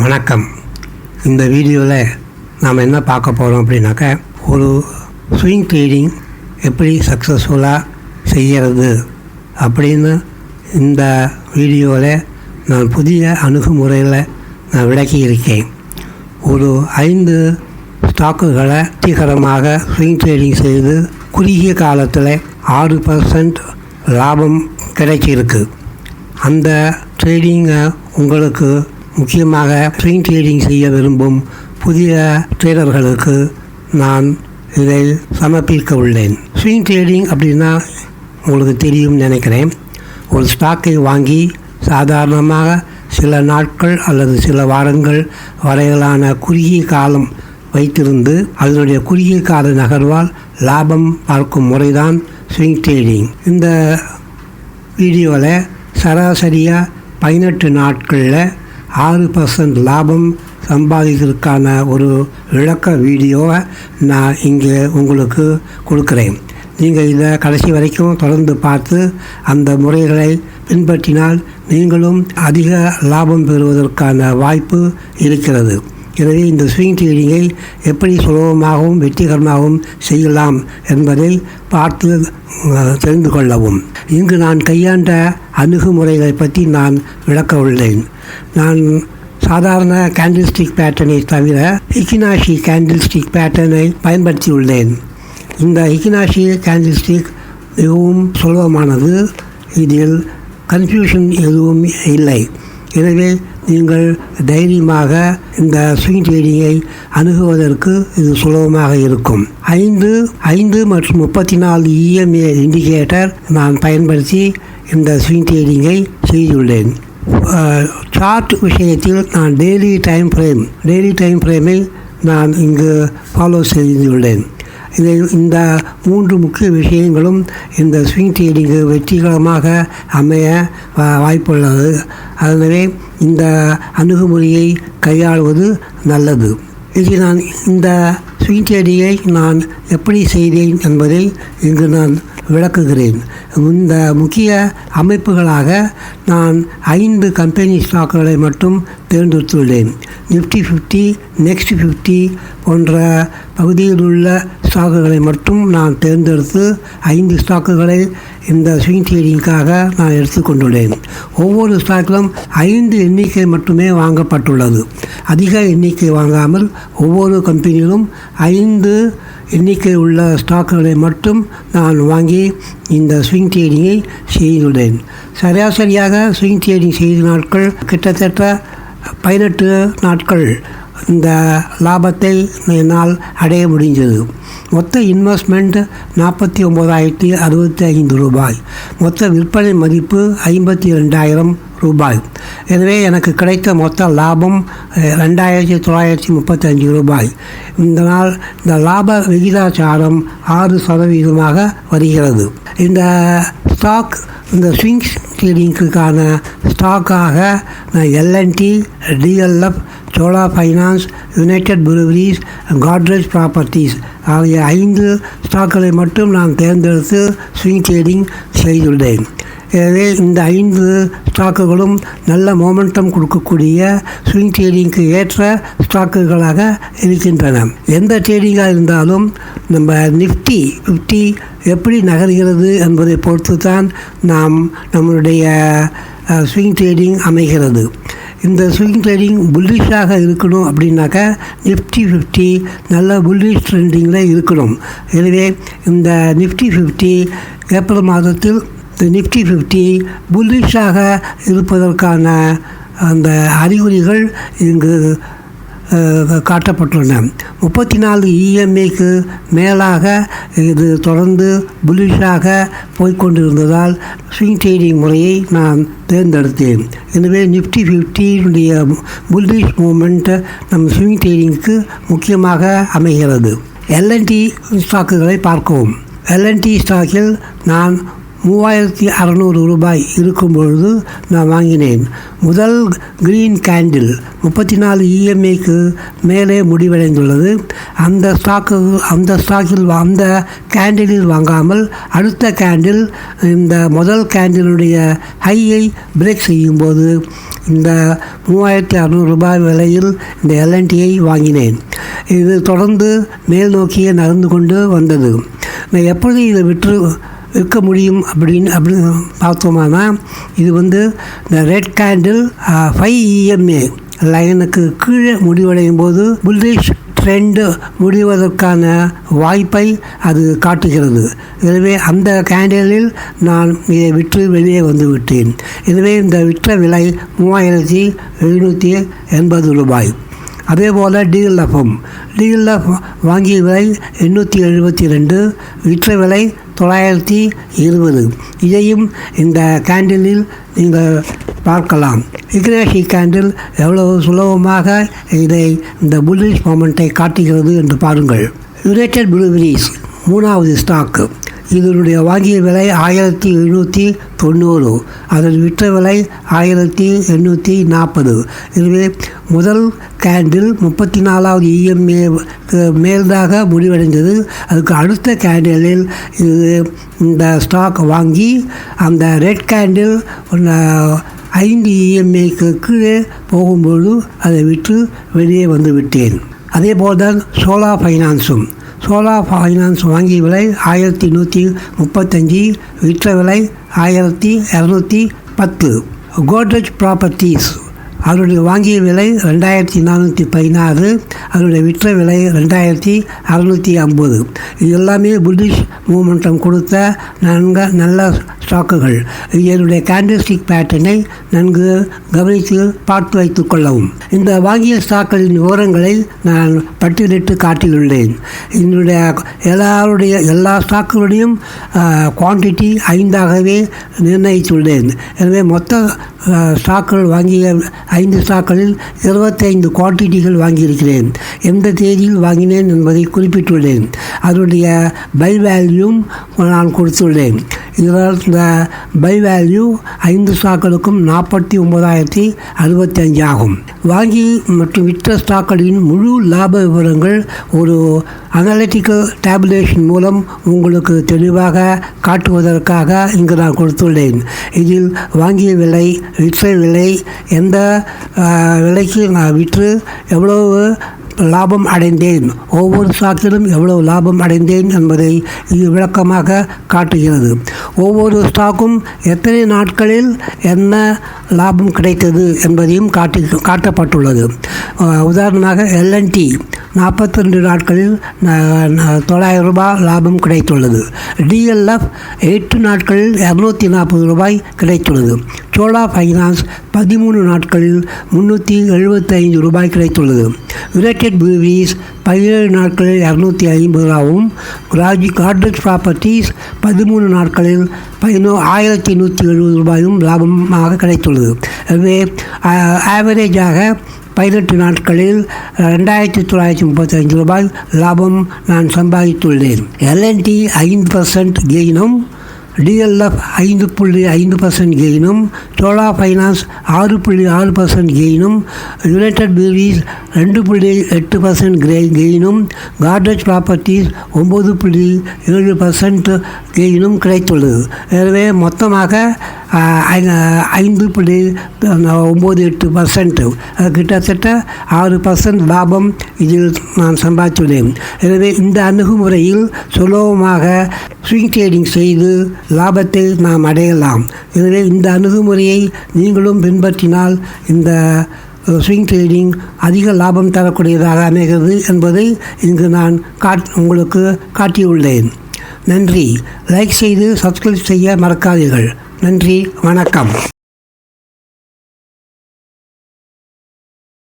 வணக்கம். இந்த வீடியோவில் நாம் என்ன பார்க்க போகிறோம் அப்படின்னாக்கா ஒரு ஸ்விங் ட்ரேடிங் எப்படி சக்ஸஸ்ஃபுல்லாக செய்கிறது அப்படின்னு இந்த வீடியோவில் நான் புதிய அணுகுமுறையில் நான் விளக்கி இருக்கேன். ஒரு ஐந்து ஸ்டாக்குகளை தீகரமாக ஸ்விங் ட்ரேடிங் செய்து குறுகிய காலத்தில் ஆறு பர்சன்ட் லாபம் கிடைச்சிருக்கு. அந்த ட்ரேடிங்கை உங்களுக்கு முக்கியமாக ஸ்விங் ட்ரேடிங் செய்ய விரும்பும் புதிய ட்ரேடர்களுக்கு நான் இதை சமர்ப்பிக்க உள்ளேன். ஸ்விங் ட்ரேடிங் அப்படின்னா உங்களுக்கு தெரியும் நினைக்கிறேன். ஒரு ஸ்டாக்கை வாங்கி சாதாரணமாக சில நாட்கள் அல்லது சில வாரங்கள் வரையிலான குறுகிய காலம் வைத்திருந்து அதனுடைய குறுகிய கால நகர்வால் லாபம் பார்க்கும் முறைதான் ஸ்விங் ட்ரேடிங் இந்த வீடியோவில் சராசரியாக பதினெட்டு நாட்களில் ஆறு பர்சன்ட் லாபம் சம்பாதிக்கிறதுக்கான ஒரு விளக்க வீடியோவை நான் இங்கே உங்களுக்கு கொடுக்குறேன். நீங்கள் இதை கடைசி வரைக்கும் தொடர்ந்து பார்த்து அந்த முறைகளை பின்பற்றினால் நீங்களும் அதிக லாபம் பெறுவதற்கான வாய்ப்பு இருக்கிறது. எனவே இந்த ஸ்விங் ட்ரேடிங்கை எப்படி சுலபமாகவும் வெற்றிகரமாகவும் செய்யலாம் என்பதை பார்த்து தெரிந்து கொள்ளவும். இங்கு நான் கையாண்ட அணுகுமுறைகளை பற்றி நான் விளக்க உள்ளேன். நான் சாதாரண கேண்டில்ஸ்டிக் பேட்டர்னை தவிர ஹிக்கினாஷி கேண்டில்ஸ்டிக் பேட்டர்னை பயன்படுத்தியுள்ளேன் இந்த ஹிக்கினாஷி கேண்டில்ஸ்டிக் மிகவும் சுலபமானது. இதில் கன்ஃபியூஷன் எதுவும் இல்லை. எனவே நீங்கள் தைரியமாக இந்த ஸ்விங் ட்ரேடிங்கை அணுகுவதற்கு இது சுலபமாக இருக்கும். ஐந்து ஐந்து மற்றும் முப்பத்தி நாலு இஎம்ஏ இண்டிகேட்டர் நான் பயன்படுத்தி இந்த ஸ்விங் செய்துள்ளேன். சார்ட் விஷயத்தில் நான் daily time frame daily time ஃப்ரேமை நான் இங்கு ஃபாலோ செய்துள்ளேன். இதை இந்த மூன்று முக்கிய விஷயங்களும் இந்த ஸ்விங் ட்ரேடிங்கு வெற்றிகரமாக அமைய வாய்ப்புள்ளது. அதனவே இந்த அணுகுமுறையை கையாள்வது நல்லது. இது நான் இந்த ஸ்விங் ட்ரேடிங்கை நான் எப்படி செய்தேன் என்பதை இங்கு நான் விளக்குகிறேன். இந்த முக்கிய அமைப்புகளாக நான் ஐந்து கம்பெனி ஸ்டாக்குகளை மட்டும் தேர்ந்தெடுத்துள்ளேன். நிஃப்டி ஃபிஃப்டி நெக்ஸ்ட் ஃபிஃப்டி போன்ற பகுதியில் உள்ள ஸ்டாக்குகளை மட்டும் நான் தேர்ந்தெடுத்து ஐந்து ஸ்டாக்குகளை இந்த ஸ்விங் ட்ரேடிங்காக நான் எடுத்துக்கொண்டுள்ளேன். ஒவ்வொரு ஸ்டாக்கிலும் ஐந்து எண்ணிக்கை மட்டுமே வாங்கப்பட்டுள்ளது. அதிக எண்ணிக்கை வாங்காமல் ஒவ்வொரு கம்பெனியிலும் ஐந்து எண்ணிக்கை உள்ள ஸ்டாக்குகளை மட்டும் நான் வாங்கி இந்த ஸ்விங் ட்ரேடிங்கை செய்துள்ளேன். சராசரியாக ஸ்விங் ட்ரேடிங் செய்த நாட்கள் கிட்டத்தட்ட பதினெட்டு நாட்கள் இந்த லாபத்தை என்னால் அடைய முடிஞ்சது. மொத்த இன்வெஸ்ட்மெண்ட் நாற்பத்தி ஒம்பதாயிரத்தி அறுபத்தி ஐந்து ரூபாய். மொத்த விற்பனை மதிப்பு ஐம்பத்தி ரெண்டாயிரம் ரூபாய். எனவே எனக்கு கிடைத்த மொத்த லாபம் ரெண்டாயிரத்தி தொள்ளாயிரத்தி முப்பத்தஞ்சு ரூபாய். இந்த நாள் இந்த லாப விகிதாச்சாரம் ஆறு சதவீதமாக வருகிறது. இந்த ஸ்டாக் இந்த ஸ்விங்ஸ் ட்ரேடிங்க்குக்கான ஸ்டாக்காக நான் L N T DLF Chola finance United Breweries Godrej properties ஆகிய ஐந்து ஸ்டாக்குகளை மட்டும் நான் தேர்ந்தெடுத்து ஸ்விங் ட்ரேடிங் செய்துள்ளேன். எனவே இந்த ஐந்து ஸ்டாக்குகளும் நல்ல மோமெண்டம் கொடுக்கக்கூடிய ஸ்விங் ட்ரேடிங்க்கு ஏற்ற ஸ்டாக்குகளாக இருக்கின்றன. எந்த ட்ரேடிங்காக இருந்தாலும் நம்ம நிஃப்டி ஃபிஃப்டி எப்படி நகர்கிறது என்பதை பொறுத்து தான் நாம் நம்மளுடைய ஸ்விங் ட்ரேடிங் அமைகிறது. இந்த ஸ்விங் ட்ரேடிங் புல்லிஷாக இருக்கணும் அப்படின்னாக்கா நிஃப்டி ஃபிஃப்டி நல்ல புல்லிஷ் ட்ரெண்டிங்கில் இருக்கணும். எனவே இந்த நிஃப்டி ஃபிஃப்டி ஏப்ரல் மாதத்தில் இந்த நிஃப்டி ஃபிஃப்டி புல்லிஷாக இருப்பதற்கான அந்த அறிகுறிகள் இங்கு காட்டப்பட்டுள்ளன. முப்பத்தி நாலு இஎம்ஐக்கு மேலாக இது தொடர்ந்து புல்லிஷாக போய்க்கொண்டிருந்ததால் ஸ்விங் ட்ரேடிங் முறையை நான் தேர்ந்தெடுத்தேன். எனவே நிஃப்டி ஃபிஃப்டியினுடைய புல்லிஷ் மூமெண்ட் நம் ஸ்விங் ட்ரேடிங்க்கு முக்கியமாக அமைகிறது. எல்என்டி ஸ்டாக்குகளை பார்க்கவும். எல்என்டி ஸ்டாக்கில் நான் மூவாயிரத்தி அறநூறு ரூபாய் இருக்கும் பொழுது நான் வாங்கினேன். முதல் கிரீன் கேண்டில் முப்பத்தி நாலு இஎம்ஐக்கு மேலே முடிவடைந்துள்ளது. அந்த ஸ்டாக்கு அந்த ஸ்டாக்கில் அந்த கேண்டிலில் வாங்காமல் அடுத்த கேண்டில் இந்த முதல் கேண்டிலுடைய ஹையை பிரேக் செய்யும்போது இந்த மூவாயிரத்தி அறநூறு ரூபாய் விலையில் இந்த எல்என்டியை வாங்கினேன். இது தொடர்ந்து மேல் நோக்கியே நடந்து கொண்டு வந்தது. நான் எப்பொழுது இதை விற்று விற்க முடியும் அப்படின்னு அப்படின்னு பார்த்தோம்னா இது வந்து இந்த ரெட் கேண்டில் ஃபைவ் இஎம்ஏ லைனுக்கு கீழே முடிவடையும் போது புல்லிஷ் ட்ரெண்டு முடிவதற்கான வாய்ப்பை அது காட்டுகிறது. எனவே அந்த கேண்டலில் நான் இதை விற்று வெளியே வந்து விட்டேன். எனவே இந்த விற்ற விலை மூவாயிரத்தி எழுநூற்றி எண்பது ரூபாய். அதே போல் டிஎல்எஃப்எம் டிஎல்எஃப் வாங்கிய விலை எண்ணூற்றி எழுபத்தி ரெண்டு விற்ற விலை தொள்ளாயிரத்தி இருபது. இதையும் இந்த கேண்டிலில் நீங்கள் பார்க்கலாம். இக்னேஷி கேண்டில் எவ்வளவு சுலபமாக இதை இந்த புல்லிஷ் மொமெண்ட்டை காட்டுகிறது என்று பாருங்கள். யுனைடெட் ப்ளூபெரிஸ் மூணாவது ஸ்டாக்கு இதனுடைய வாங்கிய விலை ஆயிரத்தி எழுநூற்றி தொண்ணூறு. அதன் விற்ற விலை ஆயிரத்தி எண்ணூற்றி நாற்பது. எனவே முதல் கேண்டில் முப்பத்தி நாலாவது இஎம்ஏ மேல்தாக முடிவடைந்தது. அதுக்கு அடுத்த கேண்டிலில் இது இந்த ஸ்டாக் வாங்கி அந்த ரெட் கேண்டில் ஐந்து இஎம்ஏக்கு கீழே போகும்போது அதை விற்று வெளியே வந்து விட்டேன். அதே போல்தான் சோலா ஃபைனான்ஸும். சோலா ஃபைனான்ஸ் வாங்கிய விலை ஆயிரத்தி நூற்றி முப்பத்தஞ்சு விற்ற விலை ஆயிரத்தி இரநூத்தி பத்து கோட்ரேஜ் ப்ராப்பர்ட்டிஸ். அதனுடைய வாங்கிய விலை ரெண்டாயிரத்தி நானூற்றி பதினாறு அதனுடைய விற்ற விலை ரெண்டாயிரத்தி அறநூற்றி ஐம்பது. இது எல்லாமே புல்லிஷ் மூமெண்டம் கொடுத்த நன்க நல்ல ஸ்டாக்குகள். இதனுடைய கேண்டில்ஸ்டிக் பேட்டர்னை நன்கு கவனித்து பார்த்து வைத்துக் கொள்ளவும். இந்த வாங்கிய ஸ்டாக்களின் விவரங்களை நான் பட்டியலிட்டு காட்டியுள்ளேன். என்னுடைய எல்லாருடைய எல்லா ஸ்டாக்குகளுடையும் குவான்டிட்டி ஐந்தாகவே நிர்ணயித்துள்ளேன். எனவே மொத்த ஸ்டாக்குகள் வாங்கிய ஐந்து ஸ்டாக்களில் இருபத்தைந்து குவான்டிட்டிகள் வாங்கியிருக்கிறேன். எந்த தேதியில் வாங்கினேன் என்பதை குறிப்பிட்டுள்ளேன். அதனுடைய பை வேல்யூம் நான் கொடுத்துள்ளேன். இதனால் இந்த பை வேல்யூ ஐந்து ஸ்டாக்களுக்கும் நாற்பத்தி ஒன்பதாயிரத்தி அறுபத்தஞ்சு ஆகும். வாங்கி மற்றும் விற்ற ஸ்டாக்களின் முழு லாப விவரங்கள் ஒரு அனாலிட்டிக்கல் டேபுலேஷன் மூலம் உங்களுக்கு தெளிவாக காட்டுவதற்காக இங்கு நான் கொடுத்துள்ளேன். இதில் வாங்கிய விலை விற்ற விலை எந்த விலைக்கு நான் விற்று எவ்வளவு லாபம் அடைந்தேன். ஒவ்வொரு ஸ்டாக்கிலும் எவ்வளவு லாபம் அடைந்தேன் என்பதை இது விளக்கமாக காட்டுகிறது. ஒவ்வொரு ஸ்டாக்கும் எத்தனை நாட்களில் என்ன லாபம் கிடைத்தது என்பதையும் காட்டி காட்டப்பட்டுள்ளது. உதாரணமாக எல்என்டி நாற்பத்தி ரெண்டு நாட்களில் தொள்ளாயிரம் ரூபாய் லாபம் கிடைத்துள்ளது. டிஎல்எஃப் எட்டு நாட்களில் இரநூத்தி நாற்பது ரூபாய் கிடைத்துள்ளது. சோலா ஃபைனான்ஸ் பதிமூணு நாட்களில் முந்நூற்றி எழுபத்தைந்து ரூபாய் கிடைத்துள்ளது. யுனைடெட் பிரிவீஸ் பதினேழு நாட்களில் இரநூத்தி ஐம்பது ரூபாவும் ராஜி கார்டேஜ் ப்ராப்பர்ட்டிஸ் பதிமூணு நாட்களில் பதினோ ஆயிரத்தி நூற்றி எழுபது ரூபாயும் லாபமாக கிடைத்துள்ளது. எனவே ஆவரேஜாக பதினெட்டு நாட்களில் ரெண்டாயிரத்தி தொள்ளாயிரத்தி முப்பத்தஞ்சு ரூபாய் லாபம் நான் சம்பாதித்துள்ளேன். எல்என்டி ஐந்து பர்சன்ட் கெயினும் டிஎல்எஃப் ஐந்து புள்ளி ஐந்து பர்சன்ட் கெயினும் சோலா ஃபைனான்ஸ் ஆறு புள்ளி ஆறு பர்சன்ட் கெயினும் யுனைடெட் பியூரிஸ் ரெண்டு புள்ளி எட்டு பர்சன்ட் கிரே கெயினும் கார்டேஜ் ப்ராப்பர்ட்டிஸ் ஒம்பது புள்ளி ஏழு பர்சன்ட் கெயினும் கிடைத்துள்ளது. எனவே மொத்தமாக ஐந்து புள்ளி ஒம்பது எட்டு பர்சன்ட் கிட்டத்தட்ட ஆறு பர்சன்ட் லாபம் இதில் நான் சம்பாதித்துள்ளேன். எனவே இந்த அணுகுமுறையில் சுலபமாக ஸ்விங் ட்ரேடிங் செய்து லாபத்தை நாம் அடையலாம். எனவே இந்த அணுகுமுறையை நீங்களும் பின்பற்றினால் இந்த ஸ்விங் ட்ரேடிங் அதிக லாபம் தரக்கூடியதாக அமைகிறது என்பதை இங்கு நான் காட் உங்களுக்கு காட்டியுள்ளேன். நன்றி. லைக் செய்து சப்ஸ்கிரைப் செய்ய மறக்காதீர்கள். நன்றி வணக்கம்.